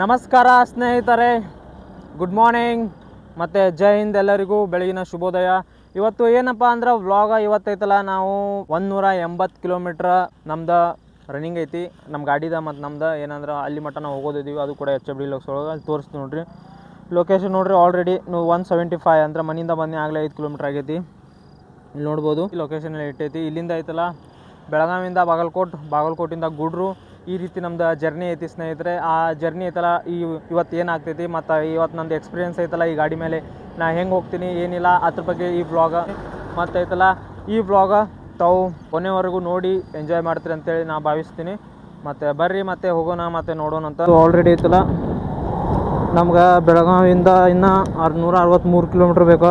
ನಮಸ್ಕಾರ ಸ್ನೇಹಿತರೆ. Good morning ಮತ್ತು ಜೈ ಹಿಂದ್ ಎಲ್ಲರಿಗೂ ಬೆಳಗಿನ ಶುಭೋದಯ. ಇವತ್ತು ಏನಪ್ಪ ಅಂದ್ರೆ ವ್ಲಾಗ ಇವತ್ತೈತಲ್ಲ, ನಾವು ಒಂದುನೂರ ಎಂಬತ್ತು ಕಿಲೋಮೀಟ್ರ್ ನಮ್ದು ರನ್ನಿಂಗ್ ಐತಿ. ನಮ್ಮ ಗಾಡಿದ ಮತ್ತು ನಮ್ದು ಏನಂದ್ರೆ ಅಲ್ಲಿ ಮಟ್ಟ ನಾವು ಹೋಗೋದಿದ್ದೀವಿ ಅದು ಕೂಡ ಎಚ್ ಎಫ್ ಡಿ ಲೋಕ್ಸ್ ಒಳಗೆ ಅಲ್ಲಿ ತೋರಿಸ್ತೀವಿ ನೋಡ್ರಿ. ಲೊಕೇಶನ್ ನೋಡ್ರಿ ಆಲ್ರೆಡಿ ನೀವು ಒನ್ ಸೆವೆಂಟಿ ಫೈವ್ ಅಂದ್ರೆ ಮನೆಯಿಂದ ಬಂದು ಆಗಲೇ ಐದು ಕಿಲೋಮೀಟ್ರ್ ಆಗೈತಿ. ಇಲ್ಲಿ ನೋಡ್ಬೋದು. ಈ ಲೊಕೇಶನ್ ಇಟ್ಟೈತಿ. ಇಲ್ಲಿಂದ ಐತಲ್ಲ ಬೆಳಗಾವಿಯಿಂದ ಬಾಗಲಕೋಟ್, ಬಾಗಲಕೋಟಿಂದ ಗುಡ್ರು, ಈ ರೀತಿ ನಮ್ದು ಜರ್ನಿ ಐತಿ ಸ್ನೇಹಿತರೆ. ಆ ಜರ್ನಿ ಐತಲ್ಲ, ಈ ಇವತ್ತು ಏನಾಗ್ತೈತಿ ಮತ್ತು ಇವತ್ತು ನಂದು ಎಕ್ಸ್ಪೀರಿಯನ್ಸ್ ಐತಲ್ಲ, ಈ ಗಾಡಿ ಮೇಲೆ ನಾ ಹೆಂಗೆ ಹೋಗ್ತೀನಿ, ಏನಿಲ್ಲ, ಅದ್ರ ಬಗ್ಗೆ ಈ ಬ್ಲಾಗ ಮತ್ತು ಐತಲ್ಲ, ಈ ಬ್ಲಾಗ ತಾವು ಕೊನೆವರೆಗೂ ನೋಡಿ ಎಂಜಾಯ್ ಮಾಡ್ತೀರಿ ಅಂತೇಳಿ ನಾ ಭಾವಿಸ್ತೀನಿ. ಮತ್ತು ಬರ್ರಿ, ಮತ್ತೆ ಹೋಗೋಣ, ಮತ್ತೆ ನೋಡೋಣ ಅಂತ. ಆಲ್ರೆಡಿ ಐತಲ್ಲ, ನಮ್ಗೆ ಬೆಳಗಾವಿಯಿಂದ ಆರು ಆರುನೂರ ಅರವತ್ತ್ಮೂರು ಕಿಲೋಮೀಟ್ರ್ ಬೇಕು.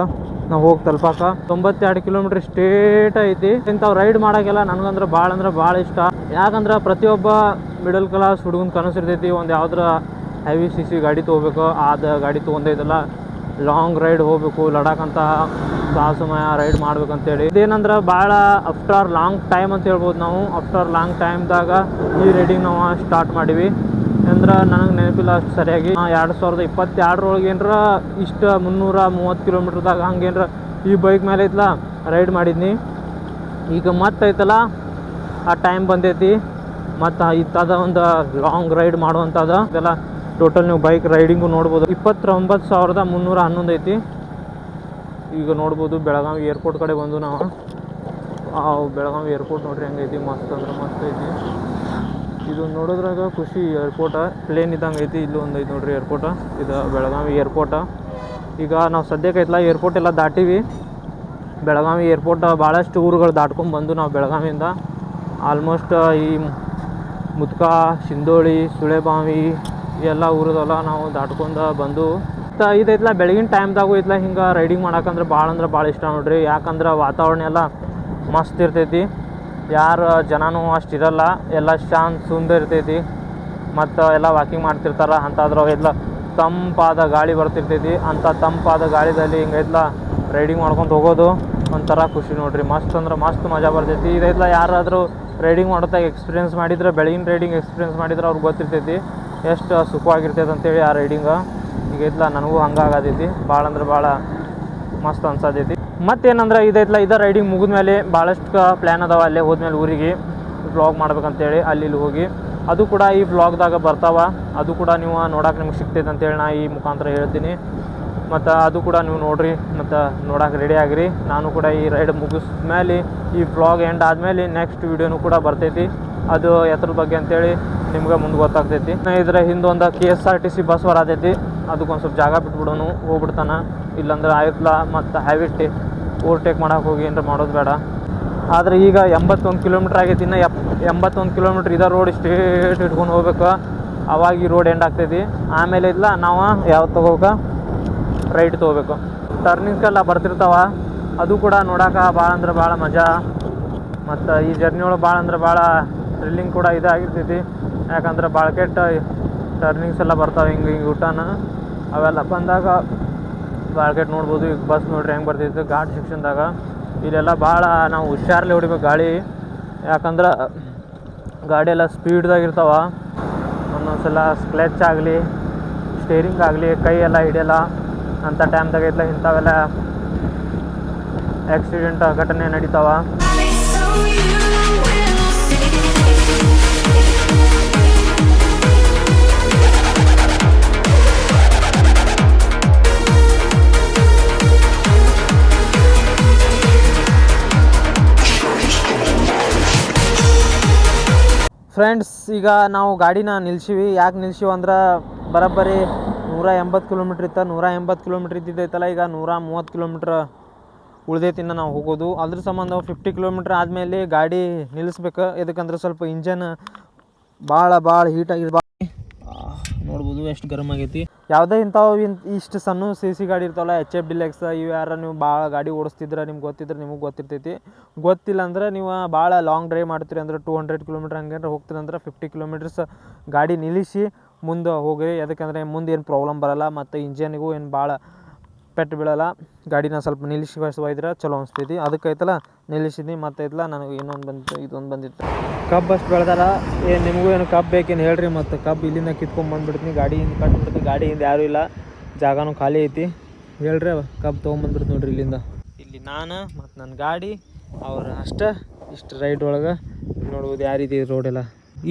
ನಾವು ಹೋಗಿ ತಲುಪಾಕ. ತೊಂಬತ್ತೆರಡು ಕಿಲೋಮೀಟರ್ ಸ್ಟೇಟ್ ಐತಿ. ಇಂಥವು ರೈಡ್ ಮಾಡೋಕ್ಕೆಲ್ಲ ನನಗಂದ್ರೆ ಭಾಳ ಅಂದ್ರೆ ಭಾಳ ಇಷ್ಟ. ಯಾಕಂದ್ರೆ ಪ್ರತಿಯೊಬ್ಬ ಮಿಡಲ್ ಕ್ಲಾಸ್ ಹುಡುಗನ ಕನಸು ಇರ್ತೈತಿ, ಒಂದು ಯಾವ್ದಾರ ಹೆವಿ ಸಿ ಸಿ ಗಾಡಿ ತೊಗೋಬೇಕು, ಆದ ಗಾಡಿ ತೊಗೊಂಡೈತಲ್ಲ ಲಾಂಗ್ ರೈಡ್ ಹೋಗಬೇಕು, ಲಡಾಖ್ ಅಂತ ಸಾಹಸಮಯ ರೈಡ್ ಮಾಡ್ಬೇಕಂತೇಳಿ. ಇದೇನಂದ್ರೆ ಭಾಳ ಆಫ್ಟರ್ ಲಾಂಗ್ ಟೈಮ್ ಅಂತ ಹೇಳ್ಬೋದು ನಾವು. ಆಫ್ಟರ್ ಲಾಂಗ್ ಟೈಮ್ದಾಗ ಈ ರೈಡಿಂಗ್ ನಾವು ಸ್ಟಾರ್ಟ್ ಮಾಡೀವಿ. ಅಂದ್ರೆ ನನಗೆ ನೆನಪಿಲ್ಲ ಅಷ್ಟು ಸರಿಯಾಗಿ. ಎರಡು ಸಾವಿರದ ಇಪ್ಪತ್ತೆರಡರೊಳಗೆ ಏನರ ಇಷ್ಟು ಮುನ್ನೂರ ಮೂವತ್ತು ಕಿಲೋಮೀಟ್ರ್ದಾಗ ಹಂಗೇನ್ರ ಈ ಬೈಕ್ ಮೇಲೆ ಐತಲ್ಲ ರೈಡ್ ಮಾಡಿದ್ನಿ. ಈಗ ಮತ್ತೆ ಐತಲ್ಲ ಆ ಟೈಮ್ ಬಂದೈತಿ. ಮತ್ತು ಇತ್ತದ ಒಂದು ಲಾಂಗ್ ರೈಡ್ ಮಾಡುವಂಥದ್ದು ಇದೆಲ್ಲ ಟೋಟಲ್ ನೀವು ಬೈಕ್ ರೈಡಿಂಗು ನೋಡ್ಬೋದು. ಇಪ್ಪತ್ತೊಂಬತ್ತು ಸಾವಿರದ ಮುನ್ನೂರ ಹನ್ನೊಂದು ಐತಿ. ಈಗ ನೋಡ್ಬೋದು ಬೆಳಗಾವಿ ಏರ್ಪೋರ್ಟ್ ಕಡೆ ಬಂದು ನಾವು. ಬೆಳಗಾವಿ ಏರ್ಪೋರ್ಟ್ ನೋಡ್ರಿ ಹೆಂಗೈತಿ. ಮಸ್ತ್ ಅಂದ್ರೆ ಮಸ್ತ್ ಐತಿ. ಇದು ನೋಡೋದ್ರಾಗ ಖುಷಿ ಏರ್ಪೋರ್ಟ ಪ್ಲೇನ್ ಇದ್ದಂಗೆ ಐತಿ, ಇಲ್ಲೂ ಒಂದು ಐತಿ ನೋಡ್ರಿ ಏರ್ಪೋರ್ಟ ಇದು ಬೆಳಗಾವಿ ಏರ್ಪೋರ್ಟ ಈಗ ನಾವು ಸದ್ಯಕ್ಕೆ ಐತಲ್ಲ ಏರ್ಪೋರ್ಟ್ ಎಲ್ಲ ದಾಟೀವಿ. ಬೆಳಗಾವಿ ಏರ್ಪೋರ್ಟ್ ಭಾಳಷ್ಟು ಊರುಗಳು ದಾಟ್ಕೊಂಡು ಬಂದು ನಾವು ಬೆಳಗಾವಿಯಿಂದ ಆಲ್ಮೋಸ್ಟ್ ಈ ಮುದ್ಕಾ ಸಿಂಧೋಳಿ ಸುಳೆಬಾವಿ, ಎಲ್ಲ ಊರದೆಲ್ಲ ನಾವು ದಾಟ್ಕೊಂಡು ಬಂದು. ಮತ್ತು ಇದೈತಲ್ಲ ಬೆಳಗಿನ ಟೈಮ್ದಾಗು ಐತ್ಲ, ಹಿಂಗೆ ರೈಡಿಂಗ್ ಮಾಡಕ್ಕಂದ್ರೆ ಭಾಳ ಅಂದ್ರೆ ಭಾಳ ಇಷ್ಟ ನೋಡ್ರಿ. ಯಾಕಂದ್ರೆ ವಾತಾವರಣ ಎಲ್ಲ ಮಸ್ತ್ ಇರ್ತೈತಿ. ಯಾರು ಜನನೂ ಅಷ್ಟು ಇರಲ್ಲ, ಎಲ್ಲ ಶಾಂತ ಸುಂದ ಇರ್ತೈತಿ. ಮತ್ತು ಎಲ್ಲ ವಾಕಿಂಗ್ ಮಾಡ್ತಿರ್ತಾರೆ ಅಂಥದ್ರಾಗ ಎಲ್ಲ ತಂಪಾದ ಗಾಳಿ ಬರ್ತಿರ್ತೈತಿ. ಅಂಥ ತಂಪಾದ ಗಾಳಿದಲ್ಲಿ ಹಿಂಗೈತ್ಲ ರೈಡಿಂಗ್ ಮಾಡ್ಕೊಂಡು ಹೋಗೋದು ಒಂಥರ ಖುಷಿ ನೋಡ್ರಿ. ಮಸ್ತ್ ಅಂದ್ರೆ ಮಸ್ತ್ ಮಜಾ ಬರ್ತೈತಿ. ಇದೈತ್ಲ ಯಾರಾದರೂ ರೈಡಿಂಗ್ ಮಾಡೋದಾಗ ಎಕ್ಸ್ಪೀರಿಯನ್ಸ್ ಮಾಡಿದ್ರೆ, ಬೆಳಗಿನ ರೈಡಿಂಗ್ ಎಕ್ಸ್ಪೀರಿಯನ್ಸ್ ಮಾಡಿದ್ರೆ ಅವ್ರಿಗೆ ಗೊತ್ತಿರ್ತೈತಿ ಎಷ್ಟು ಸುಖವಾಗಿರ್ತೈತೆ ಅಂತೇಳಿ ಆ ರೈಡಿಂಗ ಈಗ ಇದ್ಲ ನನಗೂ ಹಂಗಾಗತೈತಿ ಭಾಳ ಅಂದ್ರೆ ಭಾಳ ಮಸ್ತ್ ಅನ್ಸತೈತಿ. ಮತ್ತೇನಂದ್ರೆ ಇದೈತ್ಲ, ಇದ ರೈಡಿಂಗ್ ಮುಗಿದ್ಮೇಲೆ ಭಾಳಷ್ಟು ಪ್ಲ್ಯಾನ್ ಅದಾವ ಅಲ್ಲೇ ಹೋದ್ಮೇಲೆ ಊರಿಗೆ ಬ್ಲಾಗ್ ಮಾಡ್ಬೇಕಂತೇಳಿ ಅಲ್ಲಿ ಇಲ್ಲಿ ಹೋಗಿ. ಅದು ಕೂಡ ಈ ಬ್ಲಾಗ್ದಾಗ ಬರ್ತಾವ. ಅದು ಕೂಡ ನೀವು ನೋಡಕ್ಕೆ ನಿಮ್ಗೆ ಸಿಗ್ತೈತೆ ಅಂತೇಳಿ ನಾ ಈ ಮುಖಾಂತರ ಹೇಳ್ತೀನಿ. ಮತ್ತು ಅದು ಕೂಡ ನೀವು ನೋಡ್ರಿ, ಮತ್ತು ನೋಡೋಕೆ ರೆಡಿ ಆಗಿರಿ. ನಾನು ಕೂಡ ಈ ರೈಡ್ ಮುಗಿಸ್ಮೇಲೆ ಈ ಬ್ಲಾಗ್ ಎಂಡ್ ಆದಮೇಲೆ ನೆಕ್ಸ್ಟ್ ವೀಡಿಯೋನು ಕೂಡ ಬರ್ತೈತಿ. ಅದು ಎತ್ರದ ಬಗ್ಗೆ ಅಂತೇಳಿ ನಿಮ್ಗೆ ಮುಂದೆ ಗೊತ್ತಾಗ್ತೈತಿ. ಇದ್ರ ಹಿಂದೊಂದು K S R T C bus ಬರತೈತಿ ಅದಕ್ಕೊಂದು ಸ್ವಲ್ಪ ಜಾಗ ಬಿಟ್ಬಿಡೋನು ಹೋಗ್ಬಿಡ್ತಾನೆ. ಇಲ್ಲಾಂದ್ರೆ ಆಯ್ತಲ್ಲ ಮತ್ತು ಹ್ಯಾವಿಟಿ ಓವರ್ಟೇಕ್ ಮಾಡೋಕೆ ಹೋಗಿ ಏನಾರ ಮಾಡೋದು ಬೇಡ. ಆದರೆ ಈಗ ಎಂಬತ್ತೊಂದು ಕಿಲೋಮೀಟ್ರ್ ಆಗೈತಿ, ಇನ್ನು ಎಪ್, ಎಂಬತ್ತೊಂದು ಕಿಲೋಮೀಟ್ರ್ ಇದೇ ರೋಡ್ ಸ್ಟೇಟ್ ಇಟ್ಕೊಂಡು ಹೋಗ್ಬೇಕು. ಅವಾಗ ಈ ರೋಡ್ ಎಂಡ್ ಆಗ್ತೈತಿ. ಆಮೇಲೆ ಇಲ್ಲ ನಾವು ಯಾವ್ದು ತೊಗೋಬೇಕು? ರೈಟ್ ತೊಗೋಬೇಕು. ಟರ್ನಿಂಗ್ಸೆಲ್ಲ ಬರ್ತಿರ್ತಾವ. ಅದು ಕೂಡ ನೋಡೋಕೆ ಭಾಳ ಅಂದ್ರೆ ಭಾಳ ಮಜಾ. ಮತ್ತು ಈ ಜರ್ನಿ ಒಳಗೆ ಭಾಳ ಅಂದ್ರೆ ಭಾಳ ಥ್ರಿಲ್ಲಿಂಗ್ ಕೂಡ ಇದಾಗಿರ್ತೈತಿ ಯಾಕಂದ್ರೆ ಭಾಳ ಕೆಟ್ಟ ಟರ್ನಿಂಗ್ಸ್ ಎಲ್ಲ ಬರ್ತಾವೆ ಹಿಂಗೆ ಹಿಂಗೆ ಊಟನ. ಅವೆಲ್ಲ ಬಂದಾಗ ಕೆಟ್ಟ ನೋಡ್ಬೋದು, ಈಗ ಬಸ್ ನೋಡ್ರಿ ಹೆಂಗೆ ಬರ್ತೈತೆ, ಘಾಟ್ ಸೆಕ್ಷನ್ದಾಗ ಇಲ್ಲೆಲ್ಲ ಭಾಳ ನಾವು ಹುಷಾರ್ಲಿ ಹೊಡಿಬೇಕು ಗಾಳಿ. ಯಾಕಂದ್ರೆ ಗಾಡಿ ಎಲ್ಲ ಸ್ಪೀಡ್ದಾಗಿರ್ತಾವ ಒಂದೊಂದು ಸಲ ಸ್ಕ್ಲೆಚ್ ಆಗಲಿ ಸ್ಟೇರಿಂಗ್ ಆಗಲಿ, ಕೈ ಎಲ್ಲ ಹಿಡಿಯಲ್ಲ. ಅಂಥ ಟೈಮ್ದಾಗ ಇಲ್ಲ ಇಂಥವೆಲ್ಲ ಆಕ್ಸಿಡೆಂಟ್ ಘಟನೆ ನಡೀತಾವ. ಫ್ರೆಂಡ್ಸ್ ಈಗ ನಾವು ಗಾಡಿನ ನಿಲ್ಸಿವಿ. ಯಾಕೆ ನಿಲ್ಸಿವಿ ಅಂದ್ರೆ ಬರೋಬ್ಬರಿ ನೂರ ಎಂಬತ್ತು ಕಿಲೋಮೀಟ್ರ್ ಇತ್ತು. ನೂರ ಎಂಬತ್ತು ಕಿಲೋಮೀಟ್ರ್ ಇದ್ದಿದ್ದೈತಲ್ಲ, ಈಗ ನೂರ ಮೂವತ್ತು ಕಿಲೋಮೀಟ್ರ್ ಉಳ್ದೈತಿನ್ನ ನಾವು ಹೋಗೋದು. ಅದ್ರ ಸಂಬಂಧ ಫಿಫ್ಟಿ ಕಿಲೋಮೀಟ್ರ್ ಆದಮೇಲೆ ಗಾಡಿ ನಿಲ್ಲಿಸ್ಬೇಕು ಎದಕ್ಕಂದ್ರೆ ಸ್ವಲ್ಪ ಇಂಜನ್ ಭಾಳ ಭಾಳ ಹೀಟ್ ಆಗಿದೆ ಬಾ ನೋಡ್ಬೋದು, ಎಷ್ಟು ಗರಮ್ ಆಗೈತಿ. ಯಾವುದೇ ಇಂಥವು ಇಷ್ಟು ಸಣ್ಣ ಸಿ ಸಿ ಗಾಡಿ ಇರ್ತಾವಲ್ಲ ಎಚ್ ಎಫ್ ಡಿಲೆಕ್ಸ್ ಇವು ಯಾರು ನೀವು ಭಾಳ ಗಾಡಿ ಓಡಿಸ್ತಿದ್ರೆ, ನಿಮ್ಗೆ ಗೊತ್ತಿದ್ರೆ ನಿಮಗೆ ಗೊತ್ತಿರ್ತೈತಿ. ಗೊತ್ತಿಲ್ಲ ಅಂದ್ರೆ ನೀವು ಭಾಳ ಲಾಂಗ್ ಡ್ರೈವ್ ಮಾಡ್ತೀರಿ ಅಂದ್ರೆ ಟೂ ಹಂಡ್ರೆಡ್ ಕಿಲೋಮೀಟ್ರ್ ಹಂಗೇನಾರ ಹೋಗ್ತೀರಿ ಅಂದ್ರೆ ಫಿಫ್ಟಿ ಕಿಲೋಮೀಟರ್ಸ್ ಗಾಡಿ ನಿಲ್ಲಿಸಿ ಮುಂದೆ ಹೋಗಿರಿ. ಯಾಕಂದರೆ ಮುಂದೆ ಏನು ಪ್ರಾಬ್ಲಮ್ ಬರಲ್ಲ, ಮತ್ತು ಇಂಜನ್ಗೂ ಏನು ಭಾಳ ಪೆಟ್ಟು ಬೀಳಲ್ಲ. ಗಾಡಿನ ಸ್ವಲ್ಪ ನಿಲ್ಲಿಸಿ ಒಯ್ದ್ರೆ ಚಲೋ ಅನಿಸ್ತೈತಿ ಅದಕ್ಕೆ ಐತಲ್ಲ ನಿಲ್ಲಿಸಿದ್ನಿ, ಮತ್ತೆ ಐತಲ್ಲ ನನಗೆ ಇನ್ನೊಂದು ಬಂದಿತ್ತು, ಇದೊಂದು ಬಂದಿತ್ತು. ಕಬ್ಬು ಅಷ್ಟು ಬೆಳೆದಾರ ಏನು ನಿಮಗೂ ಏನು ಕಬ್ಬು ಬೇಕೇನು ಹೇಳ್ರಿ ಮತ್ತು. ಕಬ್ಬು ಇಲ್ಲಿಂದ ಕಿತ್ಕೊಂಡ್ ಗಾಡಿ ಗಾಡಿಯಿಂದ ಕಟ್ಬಿಡ್ತೀನಿ. ಗಾಡಿಯಿಂದ ಯಾರೂ ಇಲ್ಲ. ಜಾಗನೂ ಖಾಲಿ ಐತಿ. ಹೇಳ್ರಿ ಕಬ್ಬು ತೊಗೊಂಬಂದ್ಬಿಡ್ತು ನೋಡ್ರಿ ಇಲ್ಲಿಂದ. ಇಲ್ಲಿ ನಾನು ಮತ್ತು ನನ್ನ ಗಾಡಿ, ಅವ್ರು ಅಷ್ಟೇ. ಇಷ್ಟು ರೈಡ್ ಒಳಗೆ ನೋಡ್ಬೋದು ಯಾವ ರೀತಿ ರೋಡೆಲ್ಲ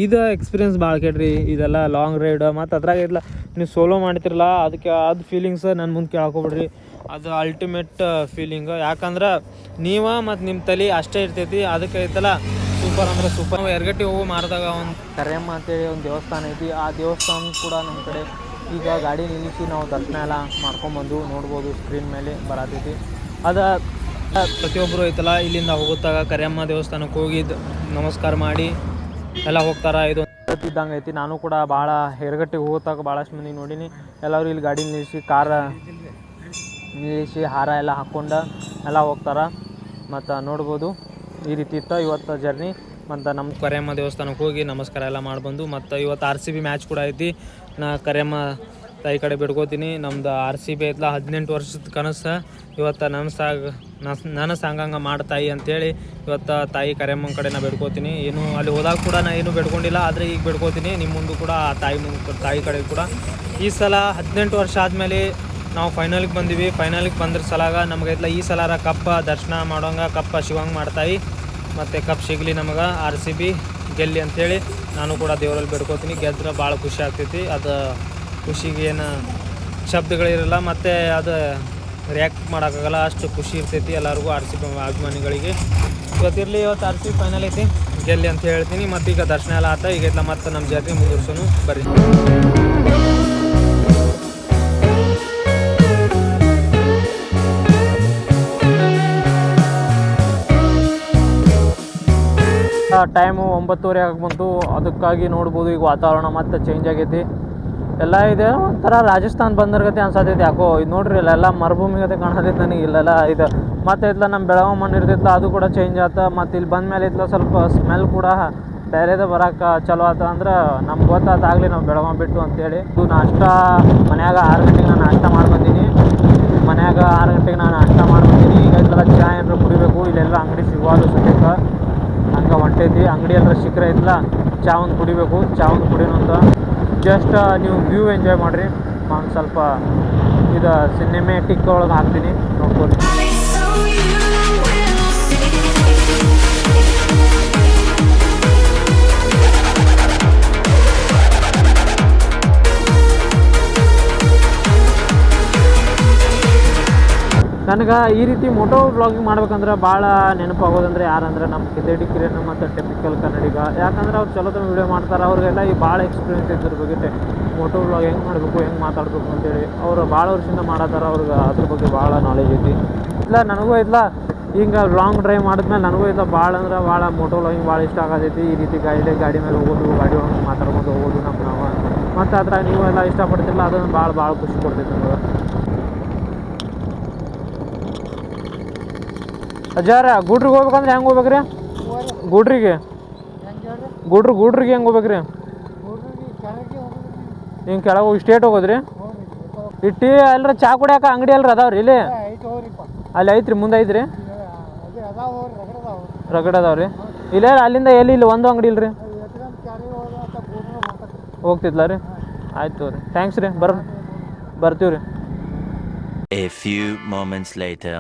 ಇದು ಎಕ್ಸ್ಪೀರಿಯನ್ಸ್ ಭಾಳ ಕೇಳ್ರಿ ಇದೆಲ್ಲ ಲಾಂಗ್ ರೈಡ್ ಮತ್ತು ಅದ್ರಾಗ ಇಲ್ಲ ನೀವು ಸೋಲೋ ಮಾಡ್ತಿರಲ್ಲ, ಅದಕ್ಕೆ ಅದು ಫೀಲಿಂಗ್ಸ್ ನನ್ನ ಮುಂದೆ ಕೇಳ್ಕೊಬಿಡ್ರಿ. ಅದು ಅಲ್ಟಿಮೇಟ್ ಫೀಲಿಂಗ್ ಯಾಕಂದ್ರೆ ನೀವು ಮತ್ತು ನಿಮ್ಮ ತಲೆ ಅಷ್ಟೇ ಇರ್ತೈತಿ, ಅದಕ್ಕೆ ಐತಲ್ಲ ಸೂಪರ್ ಅಂದ್ರೆ ಸೂಪರ್ ಎರಗಟ್ಟಿ ಹೋಗಿ ಮಾರಿದಾಗ ಒಂದು ಕರೆಯಮ್ಮ ಅಂತೇಳಿ ಒಂದು ದೇವಸ್ಥಾನ ಐತಿ, ಆ ದೇವಸ್ಥಾನ ಕೂಡ ನಮ್ಮ ಕಡೆ ಈಗ ಗಾಡಿ ನಿಲ್ಲಿಸಿ ನಾವು ದರ್ಶನ ಎಲ್ಲ ಮಾಡ್ಕೊಂಬಂದು ನೋಡ್ಬೋದು ಸ್ಕ್ರೀನ್ ಮೇಲೆ ಬರತೈತಿ. ಅದ ಪ್ರತಿಯೊಬ್ಬರು ಐತಲ್ಲ, ಇಲ್ಲಿಂದ ಹೋಗುತ್ತಾಗ ಕರಿಯಮ್ಮ ದೇವಸ್ಥಾನಕ್ಕೆ ಹೋಗಿ ನಮಸ್ಕಾರ ಮಾಡಿ. ಎಲ್ಲ ಹೋಗ್ತಾರ, ಇದು ಇದ್ದಂಗೆ ಐತಿ. ನಾನು ಕೂಡ ಭಾಳ ಹೆರಗಟ್ಟಿಗೆ ಹೋಗ್ತಾಗ ಭಾಳಷ್ಟು ಮಂದಿ ನೋಡೀನಿ. ಎಲ್ಲರೂ ಇಲ್ಲಿ ಗಾಡಿ ನಿಲ್ಲಿಸಿ ಕಾರ ನಿಲ್ಲಿಸಿ, ಹಾರ ಎಲ್ಲ ಹಾಕ್ಕೊಂಡು ಎಲ್ಲ ಹೋಗ್ತಾರೆ. ಮತ್ತು ನೋಡ್ಬೋದು, ಈ ರೀತಿ ಇತ್ತು ಇವತ್ತು ಜರ್ನಿ ಮತ್ತು ನಮ್ಮ ಕರೆಯಮ್ಮ ದೇವಸ್ಥಾನಕ್ಕೆ ಹೋಗಿ ನಮಸ್ಕಾರ ಎಲ್ಲ ಮಾಡ್ಬಂದು, ಮತ್ತು ಇವತ್ತು ಆರ್ ಸಿ ಬಿ ಮ್ಯಾಚ್ ಕೂಡ ಐತಿ. ನಾ ಕರೆಯಮ್ಮ ತಾಯಿ ಕಡೆ ಬಿಡ್ಕೋತೀನಿ ನಮ್ದು ಆರ್ ಸಿ ಬಿ ಐತ್ಲ ಹದಿನೆಂಟು ವರ್ಷದ ಕನಸು. ಇವತ್ತು ನನ್ನ ನನ್ನ ಸಾಂಗಂಗ ಮಾಡ್ತಾಯಿ ಅಂತೇಳಿ ಇವತ್ತು ತಾಯಿ ಕರೆಯಮ್ಮನ ಕಡೆ ನಾ ಬೇಡ್ಕೋತೀನಿ. ಏನು ಅಲ್ಲಿ ಹೋದಾಗ ಕೂಡ ನಾನು ಏನು ಬೇಡ್ಕೊಂಡಿಲ್ಲ, ಆದರೆ ಈಗ ಬೇಡ್ಕೋತೀನಿ. ನಿಮ್ಮ ಮುಂದೆ ಕೂಡ ಆ ತಾಯಿ ಮುಂದೆ ತಾಯಿ ಕಡೆ ಕೂಡ. ಈ ಸಲ ಹದಿನೆಂಟು ವರ್ಷ ಆದಮೇಲೆ ನಾವು ಫೈನಲ್ಗೆ ಬಂದೀವಿ. ಫೈನಲ್ಗೆ ಬಂದ್ರ ಸಲಾಗ ನಮಗೈತ್ಲ ಈ ಸಲ ಕಪ್ಪ ದರ್ಶನ ಮಾಡೋಂಗ, ಕಪ್ಪ ಶಿವಂಗ್ ಮಾಡ್ತಾಯಿ ಮತ್ತು ಕಪ್ ಸಿಗಲಿ ನಮಗೆ, ಆರ್ ಸಿ ಬಿ ಗೆಲ್ಲಿ ಅಂಥೇಳಿ ನಾನು ಕೂಡ ದೇವರಲ್ಲಿ ಬೇಡ್ಕೋತೀನಿ. ಗೆದ್ರೆ ಭಾಳ ಖುಷಿ ಆಗ್ತೈತಿ. ಅದು ಖುಷಿಗೆ ಏನು ಶಬ್ದಗಳಿರಲ್ಲ, ಮತ್ತು ಅದು ರಿಯಾಕ್ಟ್ ಮಾಡೋಕ್ಕಾಗಲ್ಲ, ಅಷ್ಟು ಖುಷಿ ಇರ್ತೈತಿ ಎಲ್ಲರಿಗೂ ಆರ್ ಸಿ ಅಭಿಮಾನಿಗಳಿಗೆ. ಇವತ್ತಿರಲಿ ಇವತ್ತು ಆರ್ ಸಿ ಫೈನಲ್ ಐತಿ. ಗೆಲ್ಲಿ ಅಂತ ಹೇಳ್ತೀನಿ. ಮತ್ತು ಈಗ ದರ್ಶನ ಎಲ್ಲ ಆತ. ಈಗ ಇಲ್ಲ ಮತ್ತೆ ನಮ್ಮ ಜಾತ್ರೆ ಮುಂದುವರ್ಸೋನು ಬರ್ರಿ. ಟೈಮು ಒಂಬತ್ತುವರೆ ಆಗಿ ಬಂತು. ಅದಕ್ಕಾಗಿ ನೋಡ್ಬೋದು, ಈಗ ವಾತಾವರಣ ಮತ್ತೆ ಚೇಂಜ್ ಆಗೈತಿ. ಎಲ್ಲ ಇದೆ. ಒಂಥರ ರಾಜಸ್ಥಾನ್ ಬಂದಿರ್ಗತಿ ಅನ್ಸತೈತಿ. ಯಾಕೋ, ಇದು ನೋಡ್ರಿ ಇಲ್ಲೆಲ್ಲ ಮರುಭೂಮಿ ಗತೆ ಕಾಣತೈತಿ ನನಗೆ ಇಲ್ಲೆಲ್ಲ ಇದು. ಮತ್ತೆ ಇದ್ಲ ನಮ್ಮ ಬೆಳಗಾವಿ ಮಣ್ಣು ಇರ್ತಿತ್ತು ಅದು ಕೂಡ ಚೇಂಜ್ ಆತ. ಮತ್ತು ಇಲ್ಲಿ ಬಂದ ಮೇಲೆ ಇತ್ಲ ಸ್ವಲ್ಪ ಸ್ಮೆಲ್ ಕೂಡ ಬೇರೆದ ಬರಕ್ಕೆ ಚಲೋ ಆತ. ಅಂದ್ರೆ ನಮ್ಗೆ ಗೊತ್ತಾದಾಗಲಿ ನಾವು ಬೆಳಗಾವಿ ಬಿಟ್ಟು ಅಂತೇಳಿ. ಇದು ನಾಷ್ಟ ಮನ್ಯಾಗ ಆರು ಗಂಟೆಗೆ ನಾನು ನಾಷ್ಟ ಮಾಡಿ ಬಂದೀನಿ ಮನ್ಯಾಗ ಆರು ಗಂಟೆಗೆ ನಾನು ನಾಷ್ಟ ಮಾಡಿ ಬಂದೀನಿ ಈಗ ಇಲ್ಲೆಲ್ಲ ಚಾ ಏನಾರು ಕುಡಿಬೇಕು. ಇಲ್ಲೆಲ್ಲ ಅಂಗಡಿ ಸಿಗುವಾಗ ಸದ್ಯಕ್ಕೆ. ಹಂಗೆ ಹೊಂಟೈತಿ. ಅಂಗಡಿ ಎಲ್ಲ ಸಿಕ್ಕರೆ ಇದ್ಲ, ಚಾ ಒಂದು ಕುಡಿಬೇಕು. ಚಾ ಒಂದು ಕುಡಿಯೋಣ ಜಸ್ಟ್ ನೀವು ವ್ಯೂ ಎಂಜಾಯ್ ಮಾಡಿರಿ. ನಾನು ಸ್ವಲ್ಪ ಇದು ಸಿನಿಮೆಟಿಕ್ ಒಳಗೆ ಹಾಕ್ತೀನಿ. ನೋಡ್ಬೋದು ನನಗೆ ಈ ರೀತಿ ಮೋಟೋ ವ್ಲಾಗಿಂಗ್ ಮಾಡ್ಬೇಕಂದ್ರೆ ಭಾಳ ನೆನಪಾಗೋದಂದ್ರೆ ಯಾರಂದ್ರೆ ನಮ್ಮ ಕಿದ್ದಡಿ ಕಿರಣ್ ಮತ್ತು ಟೆಪಿಕಲ್ ಕನ್ನಡಿಗ. ಯಾಕಂದ್ರೆ ಅವ್ರು ಚಲೋ ವೀಡಿಯೋ ಮಾಡ್ತಾರೆ. ಅವ್ರಿಗೆಲ್ಲ ಈ ಭಾಳ ಎಕ್ಸ್ಪೀರಿಯನ್ಸ್ ಇದ್ರ ಬಗ್ಗೆ. ಮೋಟೋ ವ್ಲಾಗ್ ಹೆಂಗೆ ಮಾಡಬೇಕು, ಹೆಂಗೆ ಮಾತಾಡಬೇಕು ಅಂತೇಳಿ ಅವರು ಭಾಳ ವರ್ಷದಿಂದ ಮಾಡತ್ತಾರ. ಅವ್ರಿಗೆ ಅದ್ರ ಬಗ್ಗೆ ಭಾಳ ನಾಲೆಜ್ ಐತಿ. ಇಲ್ಲ, ನನಗೂ ಇಲ್ಲ. ಹಿಂಗೆ ಲಾಂಗ್ ಡ್ರೈವ್ ಮಾಡಿದ್ಮೇಲೆ ನನಗೂ ಇಲ್ಲ. ಭಾಳ ಅಂದ್ರೆ ಭಾಳ ಮೋಟೋ ವ್ಲಾಗಿಂಗ್ ಭಾಳ ಇಷ್ಟ ಆಗತೈತಿ. ಈ ರೀತಿ ಗಾಡಿ ಗಾಡಿ ಮೇಲೆ ಹೋಗೋದು, ಗಾಡಿ ಒಳಗೆ ಮಾತಾಡ್ಕೊಂಡು ಹೋಗೋದು ನಮ್ಮ ನಾವು. ಮತ್ತು ಅದ್ರಾಗ ನೀವು ಎಲ್ಲ ಇಷ್ಟಪಡ್ತಿಲ್ಲ ಅದನ್ನು ಭಾಳ ಭಾಳ ಖುಷಿ ಕೊಡ್ತೈತೆ ನಮಗೆ. ಅಜ್ಜಾರ ಗುಡ್ರಿಗೆ ಹೋಗ್ಬೇಕಂದ್ರೆ ಹೆಂಗೆ ಹೋಗ್ಬೇಕ್ರಿ? ಗುಡ್ರಿಗೆ? ಗೂಡ್ರು, ಗುಡ್ರಿಗೆ ಹೆಂಗೆ ಹೋಗ್ಬೇಕ್ರಿ? ಹಿಂಗೆ ಕೆಳಗೆ ಹೋಗಿ ಸ್ಟೇಟ್ ಹೋಗೋದ್ರಿ? ಇಟ್ಟಿ ಅಲ್ರ, ಚಾ ಕುಡಿಯಾಕ ಅಂಗಡಿ ಅಲ್ರಿ ಅದಾವ್ರಿ ಇಲ್ಲಿ? ಅಲ್ಲಿ ಐತ್ರಿ, ಮುಂದೆ ಐತ್ರಿ? ರಗಡ್ ಅದಾವ್ರಿ. ಇಲ್ಲೇ ಅಲ್ಲಿಂದ ಎಲ್ಲಿ ಇಲ್ಲಿ ಒಂದು ಅಂಗಡಿ ಇಲ್ರಿ? ಹೋಗ್ತಿದ್ಲ ರೀ? ಆಯ್ತು ರೀ ಥ್ಯಾಂಕ್ಸ್ ರೀ, ಬರ್ ಬರ್ತೀವಿ ರೀ A ಫ್ಯೂ moments later.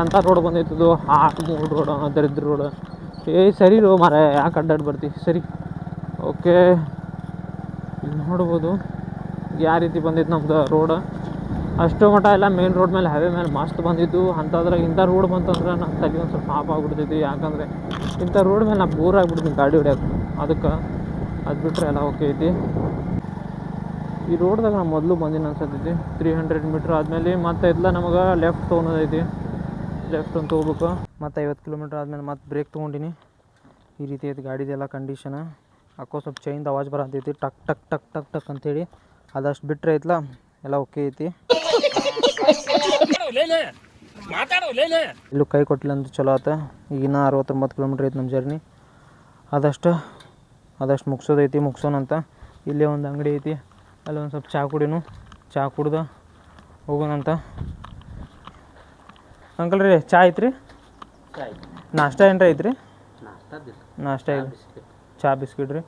ಎಂಥ ರೋಡ್ ಬಂದಿತ್ತು ಹಾಟ್ ಮೂರು ರೋಡ್ ದರಿದ್ರ ರೋಡ್. ಏ, ಸರಿ ರೋ ಮರ ಯಾಕೆ ಅಡ್ಡಾಡಿ ಬರ್ತಿ, ಸರಿ. ಓಕೆ. ನೋಡ್ಬೋದು. ಯಾವ ರೀತಿ ಬಂದಿತ್ತು ನಮ್ದು ರೋಡ್. ಅಷ್ಟು ಮಟ್ಟ ಎಲ್ಲ ಮೇನ್ ರೋಡ್ ಮೇಲೆ ಹೈವೇ ಮೇಲೆ ಮಸ್ತ್ ಬಂದಿದ್ದು. ಅಂಥದ್ರಾಗ ಇಂಥ ರೋಡ್ ಬಂತಂದ್ರೆ ನಮ್ಮ ತಲೆ ಒಂದು ಸ್ವಲ್ಪ ಹಾಪ್ ಆಗ್ಬಿಡ್ತೈತಿ. ಯಾಕಂದರೆ ಇಂಥ ರೋಡ್ ಮೇಲೆ ನಾವು ಬೋರ್ ಆಗ್ಬಿಡ್ತೀನಿ ಗಾಡಿ ಹೊಡ್ಯಾಕ. ಅದಕ್ಕೆ ಅದು ಬಿಟ್ಟರೆ ಎಲ್ಲ ಓಕೆ ಐತಿ. ಈ ರೋಡ್ದಾಗ ನಾ ಮೊದಲು ಬಂದಿನ ಅನ್ಸತೈತಿ. ತ್ರೀ ಹಂಡ್ರೆಡ್ ಮೀಟ್ರ್ ಆದಮೇಲೆ ಮತ್ತೆ ಎಲ್ಲ ನಮಗೆ ಲೆಫ್ಟ್ ತೊಗೊಳೋದೈತಿ ಲೆಫ್ಟ್ ಅಂತ ಹೋಗ್ಬೇಕು ಮತ್ತು ಐವತ್ತು ಕಿಲೋಮೀಟ್ರ್ ಆದಮೇಲೆ ಮತ್ತೆ ಬ್ರೇಕ್ ತೊಗೊಂಡಿನಿ. ಈ ರೀತಿ ಐತಿ ಗಾಡಿದೆಲ್ಲ ಕಂಡೀಷನ್ ಆಕೋ ಸ್ವಲ್ಪ ಚೈನ್ದು ಅವಾಜ್ ಬರಂತೈತಿ ಟಕ್ ಟಕ್ ಟಕ್ ಟಕ್ ಟಕ್ ಅಂತೇಳಿ ಅದಷ್ಟು ಬಿಟ್ಟರೆ ಐತ್ಲ ಎಲ್ಲ ಓಕೆ ಐತಿ. ಇಲ್ಲೂ ಕೈ ಕೊಟ್ಟಿಲ್ಲ ಅಂದ್ರೆ ಚಲೋ ಆತ. ಈಗಿನ ಅರವತ್ತೊಂಬತ್ತು ಕಿಲೋಮೀಟ್ರ್ ಐತಿ ನಮ್ಮ ಜರ್ನಿ ಆದಷ್ಟು ಆದಷ್ಟು ಮುಗಿಸೋದೈತಿ ಮುಗ್ಸೋಣ ಅಂತ ಇಲ್ಲೇ ಒಂದು ಅಂಗಡಿ ಐತಿ. ಅಲ್ಲಿ ಒಂದು ಸ್ವಲ್ಪ ಚಹಾ ಕುಡಿನು. ಚಹಾ ಕುಡ್ದು ಹೋಗೋಣಂತ. ಅಂಕಲ್ ರೀ ಚಾ ಐತ್ರಿ? ನಾಷ್ಟ ಏನ್ರ ಐತ್ರಿ? ನಾಷ್ಟ ಐತಿ ಚಾ ಬಿಸ್ಕಿಟ್. ರೀ.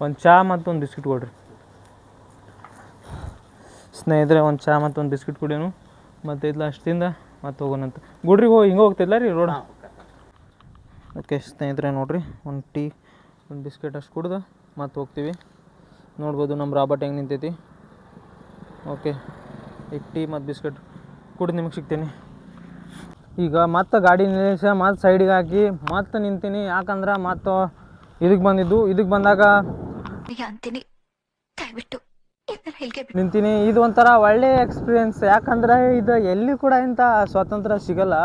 ಒಂದು ಚಹಾ ಮತ್ತು ಒಂದು ಬಿಸ್ಕಿಟ್ ಕೊಡ್ರಿ. ಸ್ನೇಹಿತರೆ ಒಂದು ಚಹಾ ಮತ್ತು ಒಂದು ಬಿಸ್ಕಿಟ್ ಕುಡಿಯೋನು ಮತ್ತು ಇಲ್ಲ ಅಷ್ಟಿಂದ ಮತ್ತು ಹೋಗೋಣಂತ. ಗುಡ್ರಿಗೆ ಹೋಗಿ ಹಿಂಗೆ ಹೋಗ್ತಿಲ್ಲ ರೀ ರೋಡ್? ಓಕೆ ಸ್ನೇಹಿತರೆ ನೋಡಿರಿ ಒಂದು ಟೀ ಒಂದು ಬಿಸ್ಕೆಟ್ ಅಷ್ಟು ಕುಡ್ದು ಮತ್ತು ಹೋಗ್ತೀವಿ. ನೋಡ್ಬೋದು ನಮ್ಮ ರಾಬರ್ಟ್ ಹೆಂಗೆ ನಿಂತೈತಿ. ಓಕೆ ಈಗ ಟೀ ಮತ್ತು ಬಿಸ್ಕೆಟ್ ಕುಡಿದು ನಿಮಗೆ ಸಿಗ್ತೀನಿ. ಈಗ ಮತ್ತೆ ಗಾಡಿ ನಿಲ್ಲಿಸ ಮತ್ತು ಸೈಡಿಗೆ ಹಾಕಿ ಮತ್ತೆ ನಿಂತೀನಿ. ಯಾಕಂದ್ರೆ ಮತ್ತೆ ಇದಕ್ಕೆ ಬಂದಿದ್ದು ಇದಕ್ಕೆ ಬಂದಾಗ ಅಂತೀನಿ. ದಯವಿಟ್ಟು ನಿಂತೀನಿ. ಇದು ಒಂಥರ ಒಳ್ಳೆ ಎಕ್ಸ್ಪೀರಿಯನ್ಸ್ ಯಾಕಂದ್ರೆ ಇದು ಎಲ್ಲಿ ಕೂಡ ಇಂಥ ಸ್ವಾತಂತ್ರ್ಯ ಸಿಗಲ್ಲ.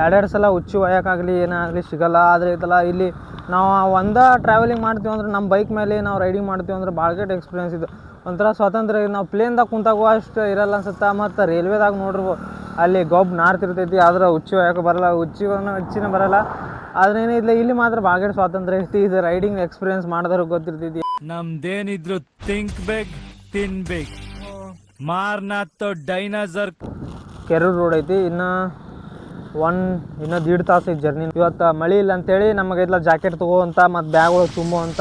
ಎರಡೆರಡು ಸಲ ಹುಚ್ಚು ಒಯ್ಯೋಕ್ಕಾಗಲಿ ಆಗಲಿ ಸಿಗಲ್ಲ. ಆದರೆ ಇದೆಲ್ಲ ಇಲ್ಲಿ ನಾವು ಒಂದೇ ಟ್ರಾವೆಲಿಂಗ್ ಮಾಡ್ತೀವಿ ಅಂದ್ರೆ ನಮ್ಮ ಬೈಕ್ ಮೇಲೆ ನಾವು ರೈಡಿಂಗ್ ಮಾಡ್ತೀವಿ ಅಂದ್ರೆ ಭಾಳ ಎಕ್ಸ್ಪೀರಿಯನ್ಸ್ ಇದು. ಒಂಥರ ಸ್ವಾತಂತ್ರ್ಯ ನಾವು ಪ್ಲೇನ್ದಾಗ ಕುಂತಾಗೂ ಅಷ್ಟು ಇರಲ್ಲ ಅನ್ಸುತ್ತೆ ಮತ್ತು ರೈಲ್ವೆದಾಗ ನೋಡ್ರಿ ಅಲ್ಲಿ ಗೊಬ್ಬ ನಾರ್ತಿರ್ತೈತಿ ಆದ್ರೆ ಹುಚ್ಚಿ ಯಾಕೆ ಬರಲ್ಲ ಹುಚ್ಚಿ ಹುಚ್ಚಿನ ಬರಲ್ಲ. ಆದ್ರೆ ಏನಿಲ್ಲ ಇಲ್ಲಿ ಮಾತ್ರ ಭಾಳ ಸ್ವಾತಂತ್ರ್ಯ ಐತಿ ಇದು ರೈಡಿಂಗ್ ಎಕ್ಸ್ಪೀರಿಯನ್ಸ್ ಮಾಡಿದ್ರೆ ಗೊತ್ತಿರ್ತೈತಿ. ನಮ್ದೇನಿದ್ರು ತಿಂಕ್ ಬೇಕ್ ತಿನ್ಬೇಕು ಮಾರ್ನಾಥ್ ಡೈನಾಸರ್. ಕೆರೂರು ರೋಡ್ ಐತಿ ಇನ್ನು ಒನ್ ಇನ್ನೂ ದೀಡ್ ತಾಸು ಈ ಜರ್ನಿ ಇವತ್ತು ಮಳೆ ಇಲ್ಲ ಅಂತೇಳಿ ನಮಗೆ ಇಲ್ಲ ಜಾಕೆಟ್ ತೊಗೋವಂಥ ಮತ್ತು ಬ್ಯಾಗ್ಗಳು ತುಂಬುವಂಥ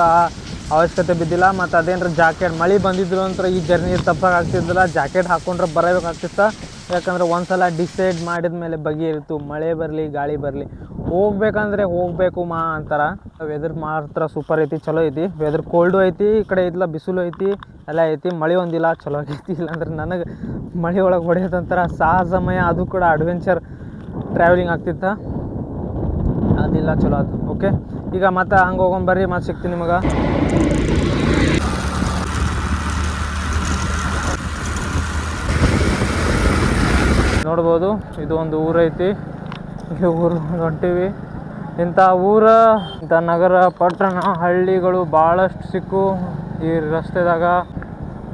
ಅವಶ್ಯಕತೆ ಬಿದ್ದಿಲ್ಲ. ಮತ್ತು ಅದೇನ್ರ ಜಾಕೆಟ್ ಮಳೆ ಬಂದಿದ್ರು ಅಂತ ಈ ಜರ್ನಿ ತಪ್ಪಾಗ್ತಿದ್ದಿಲ್ಲ ಜಾಕೆಟ್ ಹಾಕೊಂಡ್ರೆ ಬರಬೇಕಾಗ್ತಿತ್ತು ಯಾಕಂದ್ರೆ ಒಂದ್ಸಲ ಡಿಸೈಡ್ ಮಾಡಿದ ಮೇಲೆ ಬಗೆ ಇರ್ತು. ಮಳೆ ಬರಲಿ, ಗಾಳಿ ಬರಲಿ. ಹೋಗ್ಬೇಕಂದ್ರೆ ಹೋಗಬೇಕು ಮಾ ಅಂತಾರ. ವೆದರ್ ಮಾತ್ರ ಸೂಪರ್ ಐತಿ, ಚಲೋ ಐತಿ. ವೆದರ್ ಕೋಲ್ಡು ಐತಿ, ಈ ಕಡೆ ಇದ್ಲ ಬಿಸಿಲು ಐತಿ, ಎಲ್ಲ ಐತಿ. ಮಳೆ ಒಂದಿಲ್ಲ, ಚಲೋ ಆಗೈತಿ. ಇಲ್ಲಾಂದ್ರೆ ನನಗೆ ಮಳೆ ಒಳಗೆ ಹೊಡೆಯೋದಂತರ ಸಾಹಸಮಯ ಅದು ಕೂಡ ಅಡ್ವೆಂಚರ್ ಟ್ರಾವೆಲಿಂಗ್ ಆಗ್ತಿತ್ತ? ಅದಿಲ್ಲ, ಚಲೋ ಅದು ಓಕೆ ಈಗ ಮತ್ತೆ ಹಂಗೆ ಹೋಗೊಂಡ್ ಬರ್ರಿ, ಮತ್ತೆ ಸಿಗ್ತೀನಿ ನಿಮಗೆ. ನೋಡ್ಬೋದು, ಇದು ಒಂದು ಊರೈತಿ ಈ ಊರು ಹೊಂಟೀವಿ. ಇಂಥ ಊರ, ಇಂಥ ನಗರ, ಪಟ್ಟಣ, ಹಳ್ಳಿಗಳು ಭಾಳಷ್ಟು ಸಿಕ್ಕು ಈ ರಸ್ತೆದಾಗ.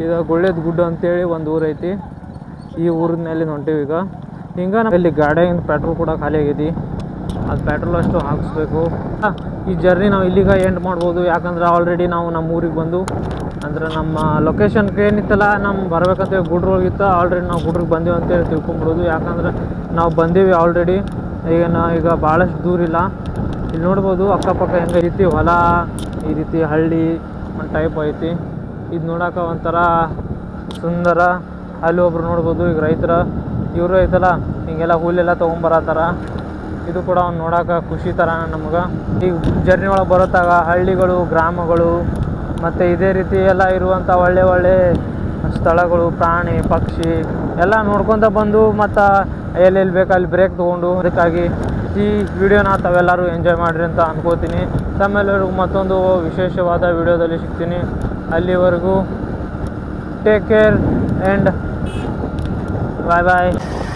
ಇದು ಗುಳ್ಳೆದ ಗುಡ್ಡ ಅಂತೇಳಿ ಒಂದು ಊರೈತಿ ಈ ಊರಿನಲ್ಲಿ ಹೊಂಟೀವಿ ಈಗ. ಹಿಂಗೆ ಇಲ್ಲಿ ಗಾಡಿಯಿಂದ ಪೆಟ್ರೋಲ್ ಕೂಡ ಖಾಲಿ ಆಗೈತಿ ಅದು ಪೆಟ್ರೋಲ್ ಅಷ್ಟು ಹಾಕಿಸ್ಬೇಕು. ಈ ಜರ್ನಿ ನಾವು ಇಲ್ಲಿಗ ಎಂಡ್ ಮಾಡ್ಬೋದು. ಯಾಕಂದ್ರೆ ಆಲ್ರೆಡಿ ನಾವು ನಮ್ಮ ಊರಿಗೆ ಬಂದು, ಅಂದ್ರೆ ನಮ್ಮ ಲೊಕೇಶನ್ಗೆ ಏನಿತ್ತಲ್ಲ ನಮ್ಮ ಬರ್ಬೇಕಂತ ಗುಡ್ರ ಹೋಗಿತ್ತು. ಆಲ್ರೆಡಿ ನಾವು ಗುಡ್ರಿಗೆ ಬಂದೀವಿ ಅಂತೇಳಿ ತಿಳ್ಕೊಂಬಿಡೋದು. ಯಾಕಂದ್ರೆ ನಾವು ಬಂದೀವಿ ಆಲ್ರೆಡಿ ಈಗ ಈಗ ಭಾಳಷ್ಟು ದೂರ ಇಲ್ಲ. ಇಲ್ಲಿ ನೋಡ್ಬೋದು ಅಕ್ಕಪಕ್ಕ ಹೆಂಗೆ ರೀತಿ ಹೊಲ, ಈ ರೀತಿ ಹಳ್ಳಿ, ಒಂದು ಟೈಪ್ ಐತಿ. ಇದು ನೋಡೋಕೆ ಒಂಥರ ಸುಂದರ. ಅಲ್ಲಿ ಒಬ್ರು ನೋಡ್ಬೋದು ಈಗ ರೈತರ ಇವರು ಐತಲ್ಲ ಹಿಂಗೆಲ್ಲ ಹುಲ್ಲೆಲ್ಲ ತೊಗೊಂಬರತ್ತಾರ. ಇದು ಕೂಡ ಅವ್ನು ನೋಡೋಕೆ ಖುಷಿ ಥರ ನಮ್ಗೆ. ಈಗ ಜರ್ನಿ ಒಳಗೆ ಬರೋತ್ತಾಗ ಹಳ್ಳಿಗಳು, ಗ್ರಾಮಗಳು, ಮತ್ತು ಇದೇ ರೀತಿ ಎಲ್ಲ ಇರುವಂಥ ಒಳ್ಳೆ ಒಳ್ಳೆ ಸ್ಥಳಗಳು, ಪ್ರಾಣಿ, ಪಕ್ಷಿ ಎಲ್ಲ ನೋಡ್ಕೊತ ಬಂದು ಮತ್ತು ಎಲ್ಲೆಲ್ಲಿ ಬೇಕು ಅಲ್ಲಿ ಬ್ರೇಕ್ ತೊಗೊಂಡು ಅದಕ್ಕಾಗಿ ಈ ವಿಡಿಯೋನ ತಾವೆಲ್ಲರೂ ಎಂಜಾಯ್ ಮಾಡಿರಿ ಅಂತ ಅನ್ಕೋತೀನಿ. ತಮ್ಮೆಲ್ಲರಿಗೂ ಮತ್ತೊಂದು ವಿಶೇಷವಾದ ವಿಡಿಯೋದಲ್ಲಿ ಸಿಗ್ತೀನಿ. ಅಲ್ಲಿವರೆಗೂ ಟೇಕ್ ಕೇರ್ ಆ್ಯಂಡ್ 拜拜。